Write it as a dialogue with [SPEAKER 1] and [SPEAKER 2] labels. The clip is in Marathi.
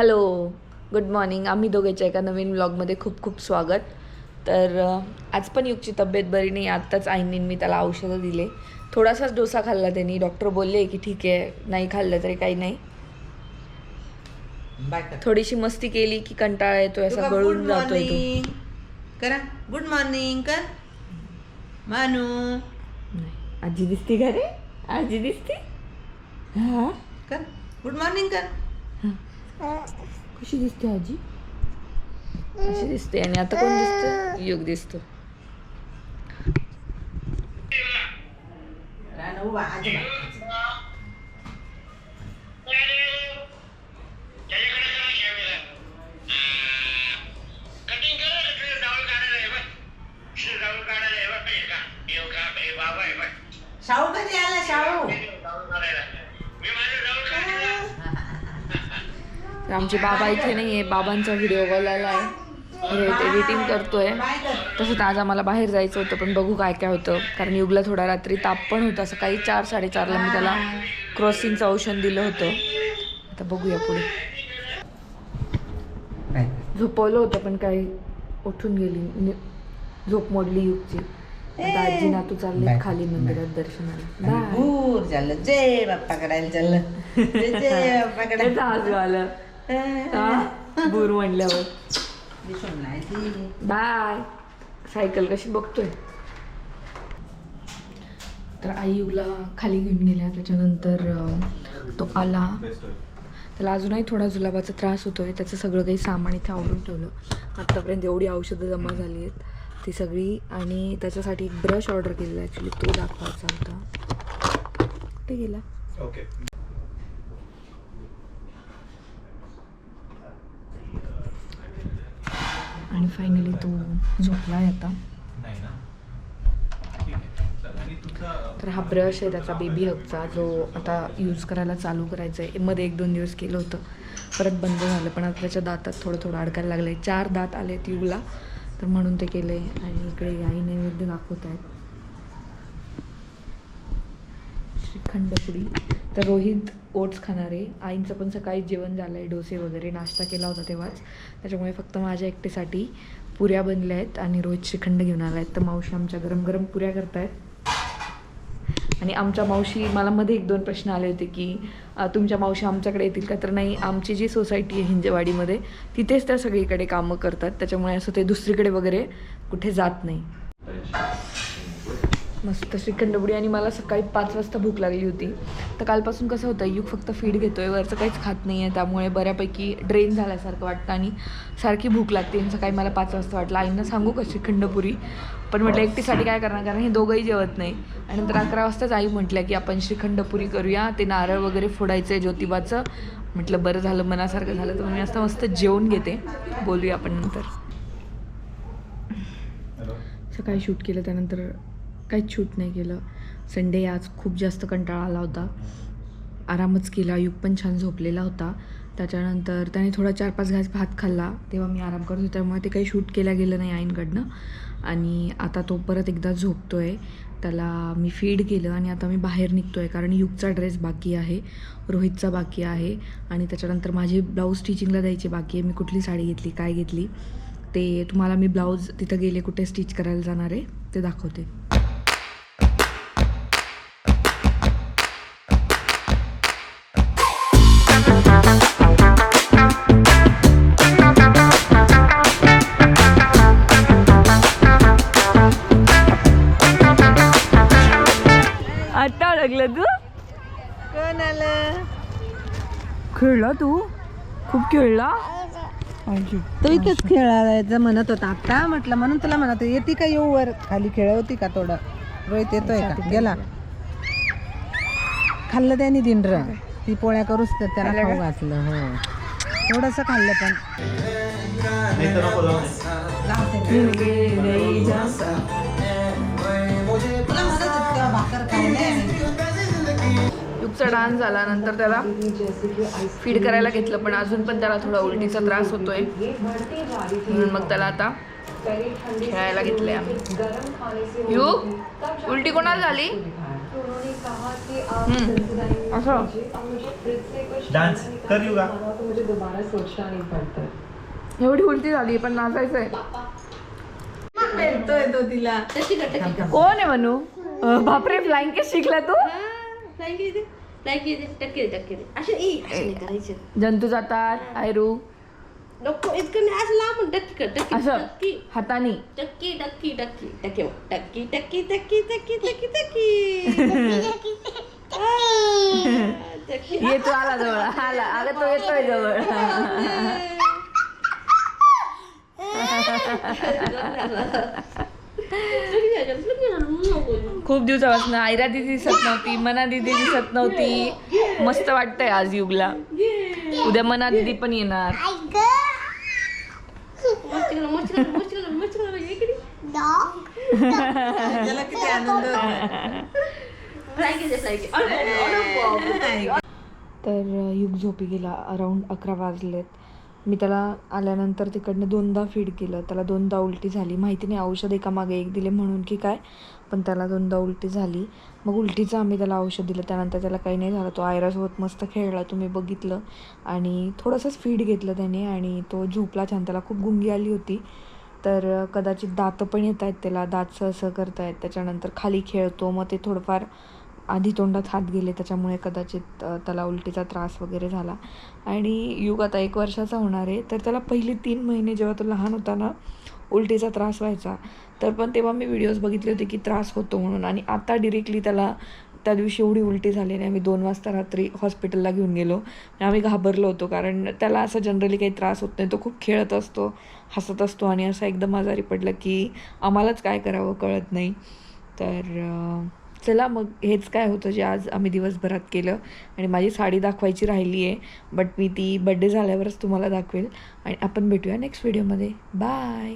[SPEAKER 1] हॅलो गुड मॉर्निंग आम्ही दोघेच्या एका नवीन व्लॉगमध्ये खूप खूप स्वागत. तर आज पण युगची तब्येत बरी नाही आत्ताच आईंनी मी त्याला औषधं दिले. थोडासाच डोसा खाल्ला त्यांनी. डॉक्टर बोलले की ठीक आहे नाही खाल्लं तरी काही नाही. थोडीशी मस्ती केली की कंटाळा येतोय असा गळून जातोय तो.
[SPEAKER 2] मॉर्निंग करा. गुड मॉर्निंग कर. मानू.
[SPEAKER 1] आजी दिसती का रे? आजी दिसती? हा?
[SPEAKER 2] कर. गुड मॉर्निंग कर.
[SPEAKER 1] कशी दिसते आजी? अशी दिसते. आणि आता कोण दिसतं? युग दिसतो.
[SPEAKER 2] शाहू कधी आला? शाहू?
[SPEAKER 1] तर आमचे बाबा इथे नाही आहे बाबांचा व्हिडिओ कॉल आला आहे. एडिटिंग करतोय.
[SPEAKER 2] बाय कर
[SPEAKER 1] तसं आज आम्हाला बाहेर जायचं होतं पण बघू काय काय होतं. कारण युगला थोडा रात्री ताप पण होता. सकाळी चार साडेचारला मी त्याला क्रॉसिंगचं औषध दिलं होतं. आता बघूया पुढे. झोपवलं होतं पण काही उठून गेली. झोप मोडली युगची. आता आजी नातू चालले. खाली मंदिरात दर्शनाला.
[SPEAKER 2] जय बाप्पा करायला चाललं. जय बाप्पा करायला
[SPEAKER 1] आलं. हा? बूर म्हणल्यावर
[SPEAKER 2] दिसून नाही ती.
[SPEAKER 1] बाय सायकल कशी बघतोय तर आई युगला खाली घेऊन गेल्या त्याच्यानंतर तो आला त्याला अजूनही थोडा जुलाबाचा त्रास होतोय त्याचं सगळं काही सामान इथे आवरून ठेवलं आत्तापर्यंत एवढी औषधं जमा झाली आहेत ती सगळी आणि त्याच्यासाठी एक ब्रश ऑर्डर केलेला ॲक्च्युली तो दाखवायचा होता कुठे गेला
[SPEAKER 3] ओके
[SPEAKER 1] आणि फायनली तो झोपलाय आता.
[SPEAKER 3] नाही ना? ठीक आहे. तुझा
[SPEAKER 1] तर हा ब्रश आहे त्याचा बेबी हकचा जो आता यूज करायला चालू करायचा आहे मध्ये एक दोन दिवस केलं होतं. परत बंद झालं. पण आता त्याच्या दातात थोडं थोडं अडकायला लागलं आहे चार दात आले आहेत युगला. तर म्हणून ते केलं आहे आणि इकडे आई नैवेद्य दाखवत आहेत खंडपुडी तर रोहित ओट्स खाणार. आहे आईंचं पण सकाळी जेवण झालं आहे डोसे वगैरे. नाश्ता केला होता तेव्हाच. त्याच्यामुळे फक्त माझ्या एकटीसाठी पुऱ्या बनल्या आहेत आणि रोहित श्रीखंड घेऊन आला आहेत तर मावशी आमच्या गरम गरम पुऱ्या करतायत. आणि आमच्या मावशी मला मध्ये एक दोन प्रश्न आले होते की तुमच्या मावशी आमच्याकडे येतील का? तर नाही आमची जी सोसायटी आहे हिंजेवाडीमध्ये तिथेच त्या सगळीकडे कामं करतात. त्याच्यामुळे असं ते दुसरीकडे वगैरे कुठे जात नाही. मस्त श्रीखंडपुडी आणि मला सकाळी पाच वाजता भूक लागली होती. तर कालपासून कसं होतं युग फक्त फीड घेतोय वरचं काहीच खात नाही आहे त्यामुळे बऱ्यापैकी ड्रेन झाल्यासारखं वाटतं आणि सारखी भूक लागते आणि सकाळी मला पाच वाजता वाटलं. आईंना सांगू का श्रीखंडपुरी पण म्हटलं एकटीसाठी काय करणार? कारण हे दोघंही जेवत नाही. आणि नंतर अकरा वाजताच आई म्हटल्या की आपण श्रीखंडपुरी करूया. ते नारळ वगैरे फोडायचं आहे ज्योतिबाचं. म्हटलं बरं झालं मनासारखं झालं तर मी असं मस्त जेवून घेते. बोलूया आपण नंतर. सकाळी शूट केलं त्यानंतर काहीच शूट नाही केलं. संडे आज खूप जास्त कंटाळा आला होता. आरामच केला युग पण छान झोपलेला होता. त्याच्यानंतर त्याने थोडा चार पाच घास भात खाल्ला तेव्हा मी आराम करत होते. त्यामुळे ते काही शूट केलं गेलं नाही आईंकडनं आणि आता तो परत एकदा झोपतो आहे त्याला मी फीड केलं आणि आता मी बाहेर निघतो आहे कारण युगचा ड्रेस बाकी आहे रोहितचा बाकी आहे. आणि त्याच्यानंतर माझे ब्लाऊज स्टिचिंगला द्यायची बाकी आहे. मी कुठली साडी घेतली काय घेतली ते तुम्हाला मी ब्लाऊज तिथं गेले कुठे स्टिच करायला जाणार आहे ते दाखवते. आता अडकलं तू?
[SPEAKER 2] कोण आलं?
[SPEAKER 1] खेळला तू? खूप खेळला?
[SPEAKER 2] तो इथेच खेळायचं म्हणत होता. आता म्हटलं म्हणून तुला म्हणत येते का येऊ वर? खाली खेळ होती का थोडं? रोहित येतोय का? गेला. खाल्लं त्याने दिंडर. ती पोळ्या करूच तर त्याला खाऊ? घातलं हो. थोडस खाल्लं पण.
[SPEAKER 1] युगचा डान्स झाला नंतर त्याला फीड करायला घेतलं पण अजून पण त्याला थोडा उलटीचा त्रास होतोय. म्हणून मग त्याला आता खेळायला घेतलंय आम्ही. युग उलटी कोणाला झाली? असं?
[SPEAKER 3] डान्स कर युगा
[SPEAKER 1] एवढी उलटी झाली पण नाचायचंय.
[SPEAKER 2] पेलतोय तो तिला.
[SPEAKER 1] कोण आहे म्हणू बापरे फ्लाइंग केस शिकला तू? जंतू जातात आयरू.
[SPEAKER 4] नको इतकं नाही असं लांबून टक्की कर टक्की
[SPEAKER 1] असं
[SPEAKER 4] टक्की
[SPEAKER 1] हाताने.
[SPEAKER 4] टक्की टक्की टक्की टक्की टक्की टक्की टक्की टक्की टक्की टक्की टक्की
[SPEAKER 1] ये तू आला जवळ आला. अगं तो येतोय जवळ. खूप दिवसापासून आयरा दिदी दिसत नव्हती मना दिदी दिसत नव्हती. मस्त वाटतंय आज युगला. उद्या मना दिदी पण येणार.
[SPEAKER 2] त्याला किती आनंद
[SPEAKER 1] तर युग झोपी गेला अराऊंड अकरा वाजलेत मी त्याला आल्यानंतर तिकडनं दोनदा फीड केलं. त्याला दोनदा उलटी झाली. माहिती नाही औषध एकामागे एक दिले म्हणून की काय पण त्याला दोनदा उलटी झाली. मग उलटीचं आम्ही त्याला औषध दिलं. त्यानंतर त्याला काही नाही झालं. तो आयरासोबत मस्त खेळला तुम्ही बघितलं. आणि थोडंसंच फीड घेतलं त्याने आणि तो झोपला छान. त्याला खूप गुंगी आली होती. तर कदाचित दातं पण येत आहेत त्याला. दात सहसं करतायत. त्याच्यानंतर खाली खेळतो. मग ते थोडंफार आधी तोंडात हात गेले त्याच्यामुळे कदाचित त्याला उलटीचा त्रास वगैरे झाला. आणि युग आता एक वर्षाचा होणार आहे तर त्याला पहिली तीन महिने जेव्हा तो लहान होता ना उलटीचा त्रास व्हायचा तर पण तेव्हा मी व्हिडिओज बघितले होते की त्रास होतो म्हणून. आणि आता डिरेक्टली त्याला त्या दिवशी एवढी उलटी झाली आणि आम्ही दोन वाजता रात्री हॉस्पिटलला घेऊन गेलो. आणि आम्ही घाबरलो होतो कारण त्याला असं जनरली काही त्रास होत नाही. तो खूप खेळत असतो हसत असतो आणि असं एकदम आजारी पडलं की आम्हालाच काय करावं कळत नाही. तर चला मग हेच काय होतं जे आज आम्ही दिवसभरात केलं. आणि माझी साडी दाखवायची राहिली आहे बट मी ती बड्डे झाल्यावरच तुम्हाला दाखवेल. आणि आपण भेटूया नेक्स्ट व्हिडिओमध्ये बाय